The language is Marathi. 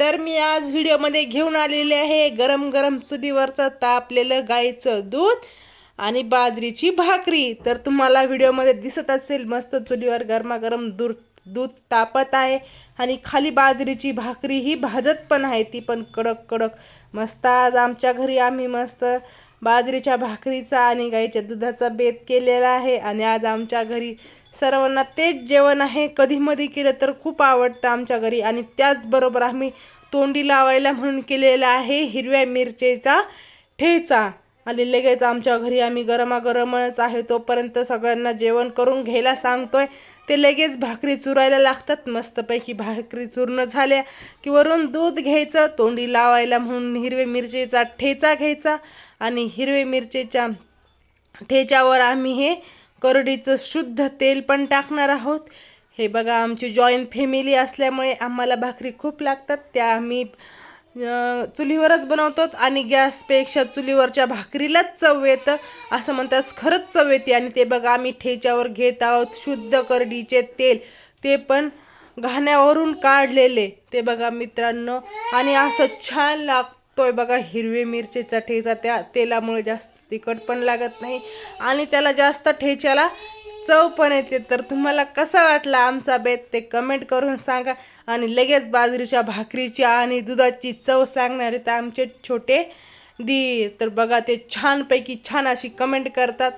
तर मी आज व्हिडिओमध्ये घेऊन आलेले आहे गरम गरम चुलीवरचं तापलेलं गाईचं दूध आणि बाजरीची भाकरी. तर तुम्हाला व्हिडिओमध्ये दिसत असेल मस्त चुलीवर गरमागरम दूध दूध तापत आहे आणि खाली बाजरीची भाकरी ही भाजत पण आहे ती पण कडक कडक. मस्त आज आमच्या घरी आम्ही मस्त बाजरीच्या भाकरीचा आणि गाईच्या दुधाचा बेत केलेला आहे आणि आज आमच्या घरी सर्वांना तेच जेवण आहे. कधीमधी केलं तर खूप आवडतं आमच्या घरी. आणि त्याचबरोबर आम्ही तोंडी लावायला म्हणून केलेला आहे. हिरव्या मिरचीचा ठेचा. आणि लगेच आमच्या घरी आम्ही गरमागरमच आहे. तोपर्यंत सगळ्यांना जेवण करून घ्यायला सांगतोय. ते लगेच भाकरी चुरायला लागतात. मस्तपैकी भाकरी चूर्ण झाल्या की वरून दूध घ्यायचं. तोंडी लावायला म्हणून हिरवे मिरचीचा ठेचा घ्यायचा. आणि हिरवे मिरचीच्या ठेच्यावर आम्ही हे करडीचं शुद्ध तेल पण टाकणार आहोत. हे बघा आमची जॉईंट फॅमिली असल्यामुळे आम्हाला भाकरी खूप लागतात. त्या आम्ही चुलीवरच बनवतो आणि गॅसपेक्षा चुलीवरच्या भाकरीलाच चव येतं. असं म्हणतात खरंच चव येते. आणि ते बघा आम्ही ठेच्यावर घेत आहोत शुद्ध करडीचे तेल. ते पण घाण्यावरून काढलेले. ते बघा मित्रांनो. आणि असं छान तोय बघा हिरवी मिरचीचा ठेचा त्या तेलामुळे जास्त तिखट पण लागत नाही आणि त्याला जास्त ठेच्याला चव पण येते. तर तुम्हाला कसा वाटला आमचा बेत ते कमेंट करून सांगा आणि लगेच बाजरीच्या भाकरीची आणि दुधाची चव सांगणारे तर आमचे छोटे दी. तर बघा ते छानपैकी छान अशी कमेंट करतात.